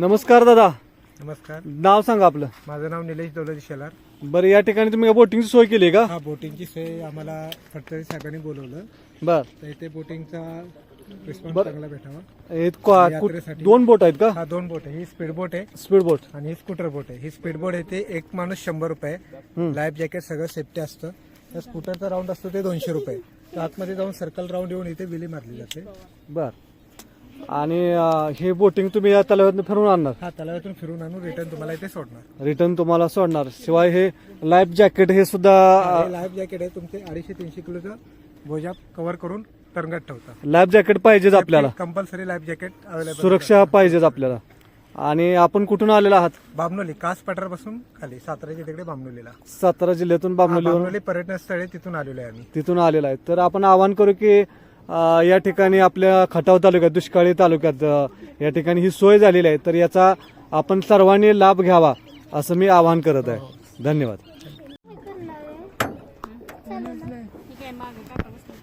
नमस्कार दादा. नमस्कार. नाव सांगा आपलं. माझं नाव निलेश दौलती शेलार. बरं या ठिकाणी तुम्ही बोटिंगची सोय केली आहे का? हा बोटिंगची सोय आम्हाला फडतरी साहेबांनी बोलवलं. बर. तर इथे बोटिंगचा रिस्पॉन्स बरं. चांगला भेटावा. हे को- कु- यात्रेसाठी. दोन बोट आहेत का? हा दोन बोट आहे. ही स्पीड बोट आहे. स्पीड बोट आणि ही स्कूटर बोट आहे. ही स्पीड बोट येते एक माणूस शंभर रुपये लाईफ जॅकेट सगळं सेफ्टी असतं. तर स्कूटरचा राऊंड असतो ते दोनशे रुपये. तर आतमध्ये जाऊन सर्कल राऊंड येऊन इथे विली मारली जाते. बर. आणि अं, हे बोटिंग तुम्ही या तलावातून फिरून आणणार? हा तलावातून फिरून आणून रिटर्न तुम्हाला इथे सोडणार. रिटर्न तुम्हाला सोडणार. शिवाय हे लाईफ जॅकेट हे सुद्धा लाईफ जॅकेट आहे तुमचे अडीचशे तीनशे किलोचं बोजा कव्हर करून तरंगत ठेवता. लाईफ जॅकेट पाहिजेच आपल्याला. कंपल्सरी लाईफ जॅकेट अवेलेबल सुरक्षा पाहिजेच आपल्याला. आणि आपण कुठून आलेला आहात? बामनोली कासपासून खाली साताराच्या तिकडे बामनोलीला. सातारा जिल्ह्यातून बामणोलीवरून बामनोली पर्यटन स्थळ आहे तिथून आलेलो आहे आम्ही. तिथून आलेला आहे. तर आपण आवाहन करू की या ठिकाणी आपल्या खटाव तालुक्यात दुष्काळी तालुक्यात या ठिकाणी ही सोय झालेली आहे. तर याचा आपण सर्वांनी लाभ घ्यावा असं मी आवाहन करत आहे. धन्यवाद ठीक आहे मागे काका बसले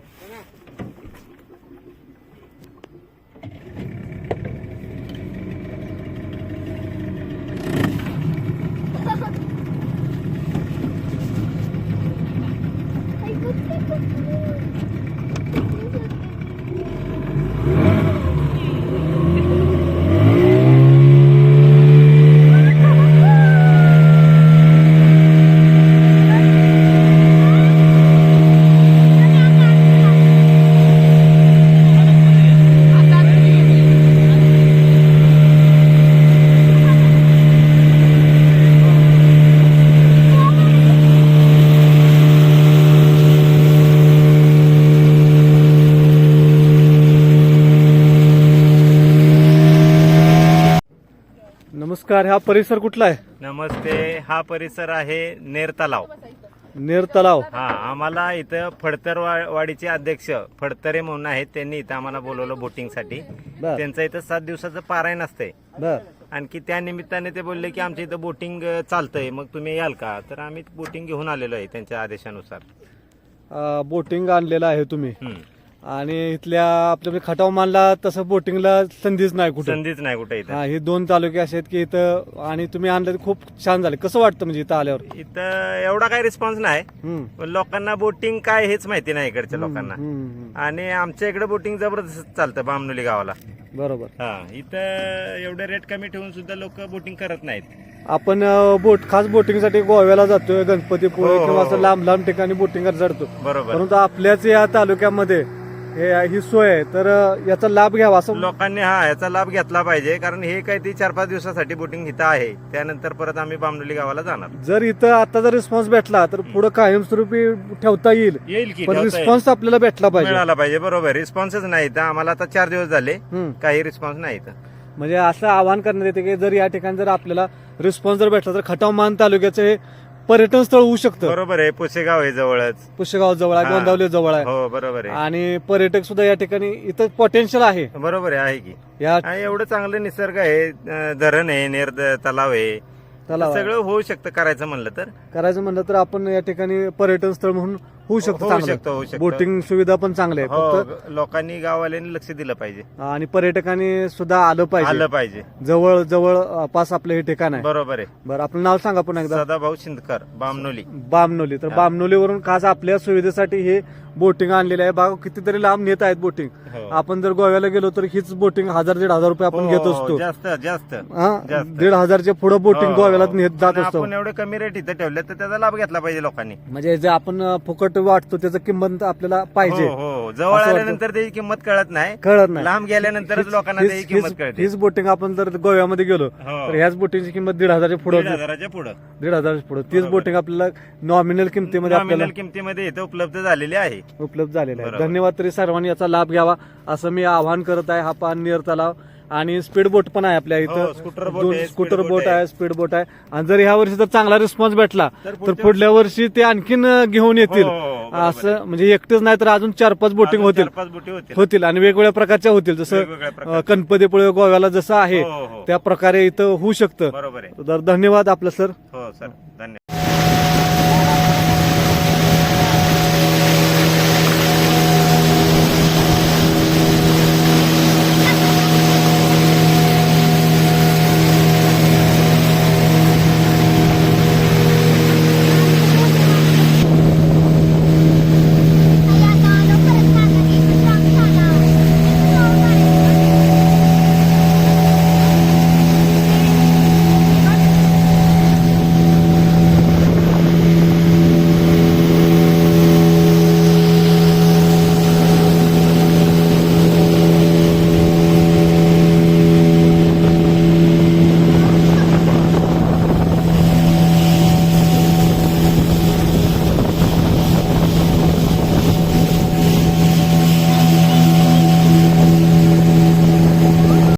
नमस्कार हा परिसर कुठला आहे? नमस्ते हा परिसर आहे नेर तलाव. नेर तलाव. हा आम्हाला इथं फडतर वा- वाडीचे अध्यक्ष फडतरे म्हणून आहेत त्यांनी इथं आम्हाला बोलवलं बोटिंगसाठी. बर. त्यांचं इथं सात दिवसाचं पारायण असतंय. बर. आणखी त्या निमित्ताने ते बोलले की आमच्या इथं बोटिंग अ, चालतंय मग तुम्ही याल का? तर आम्ही बोटिंग घेऊन आलेलो आहे त्यांच्या आदेशानुसार. अ, बोटिंग आणलेलं आहे तुम्ही. हम्म. आणि इथल्या आपल्या खटाव मानला तसं बोटिंगला संधीच नाही कुठे. संधीच नाही कुठे इथं. हा हे दोन तालुके असे आहेत की इथं आणि तुम्ही आणलं ते खूप छान झाले. कसं वाटतं म्हणजे इथं आल्यावर? इथं एवढा काही रिस्पॉन्स नाही. हम्म. पण लोकांना बोटिंग काय हेच माहिती नाही इकडच्या लोकांना. हम्म, आणि आमच्या इकडे बोटिंग जबरदस्त चालतं बामनोली गावाला. हम्म. बरोबर. हा इथं एवढे रेट कमी ठेवून सुद्धा लोक बोटिंग करत नाहीत. आपण अ, बोट खास बोटिंगसाठी गोव्याला जातोय गणपतीपुळे हो, हो, किंवा असं हो. लांब लांब ठिकाणी बोटिंग जातो बरोबर. परंतु आपल्याच या तालुक्यामध्ये हे ही सोय आहे. तर याचा लाभ घ्यावा असं लोकांनी हा याचा लाभ घेतला पाहिजे. कारण हे काही ती चार पाच दिवसासाठी बोटिंग इथं आहे. त्यानंतर परत आम्ही बामनोली गावाला जाणार. जर इथं आता जर रिस्पॉन्स भेटला तर पुढे कायमस्वरूपी ठेवता येईल. येईल की पण ठेवता येईल. रिस्पॉन्स आपल्याला भेटला पाहिजे. मिळाला पाहिजे बरोबर. रिस्पॉन्सच नाही इथं. आम्हाला आता चार दिवस झाले. हम्म. काही रिस्पॉन्स नाही इथं. म्हणजे असं आवाहन करण्यात येते की जर या ठिकाणी जर आपल्याला रिस्पॉन्स जर भेटला तर खटाव मान तालुक्याचं हे पर्यटन स्थळ होऊ शकतं. बरोबर आहे पुसेगाव आहे जवळच. पुष्यगाव जवळ आहे हा. गोंदावली जवळ आहे. हो बरोबर आहे. आणि पर्यटक सुद्धा या ठिकाणी इथं पोटेन्शियल आहे. बरोबर आहे आहे की. या आणि एवढं चांगलं निसर्ग आहे अं, धरण आहे नेर तलाव आहे. तलाव आहे. सगळं होऊ शकतं करायचं म्हणलं तर. करायचं म्हणलं तर आपण या ठिकाणी पर्यटन स्थळ म्हणून होऊ शकतो होऊ चांगलं. शकतं, होऊ शकतं. बोटिंग सुविधा पण चांगली आहे. फक्त हो लोकांनी गाववाल्यांनी लक्ष दिलं पाहिजे. आणि पर्यटकांनी सुद्धा आलं पाहिजे. आलं पाहिजे. जवळ जवळ अ, पास आपलं हे ठिकाण आहे. बरोबर आहे. बरं आपलं नाव सांगा पुन्हा एकदा. सदाभाऊ शिंदकर बामनोली. बामनोली. तर बामनोलीवरून खास आपल्या सुविधेसाठी हे बोटिंग आणलेले आहे. बघा कितीतरी लांब नेत आहेत बोटिंग. हो. आपण जर गोव्याला गेलो तर हीच बोटिंग हजार दीड हजार रुपये आपण हो, घेत हो, असतो. जास्त जास्त. हा? जास्त. दीड हजारच्या पुढे बोटिंग हो, गोव्याला हो. नेत जात असतो आपण एवढे कमी रेट इथं ठेवले तर त्याचा लाभ घेतला पाहिजे लोकांनी. म्हणजे जे आपण अ, फुकट वाटतो त्याचं किंमत आपल्याला पाहिजे. हो हो. जवळ असं आल्यानंतर त्याची किंमत कळत नाही. कळत नाही. लांब गेल्यानंतरच लोकांना त्याची हीच- किंमत हीच- कळते. हीच बोटिंग आपण जर गोव्यामध्ये गेलो हो. तर ह्याच बोटिंगची किंमत दीड हजारच्या पुढे दीड हजाराच्या पुढं. दीड हजारच्या पुढे. तीच बोटिंग आपल्याला नॉमिनल किमतीमध्ये आपल्याला नॉमिनल किमतीमध्ये इथं उपलब्ध झालेली आहे. उपलब्ध झालेला आहे. बरोबर. धन्यवाद तरी सर्वांनी याचा लाभ घ्यावा असं मी आवाहन करत आहे. हा पान नियर तलाव. आणि स्पीड बोट पण आहे आपल्या हो, इथं. स्कूटर बोट आहे, स्कूटर स्पीड बोट बोट आहे. आहे स्पीड बोट आहे. आणि जर ह्या वर्षी जर चांगला रिस्पॉन्स भेटला तर तर पुढच्या पुढल्या वर्षी ते आणखीन घेऊन येतील. हो, हो, बरोबर असं म्हणजे एकटेच नाही तर अजून चार पाच बोटिंग अजून होतील. बोटी होतील. होतील आणि वेगवेगळ्या प्रकारच्या होतील. जसं वेगवेगळ्या प्रकारच्या. अं, गणपतीपुळे गोव्याला जसं आहे हो, हो, हो. त्या प्रकारे इथं होऊ शकतं. बरोबर आहे. तर धन्यवाद आपलं सर. हो सर. धन्यवाद.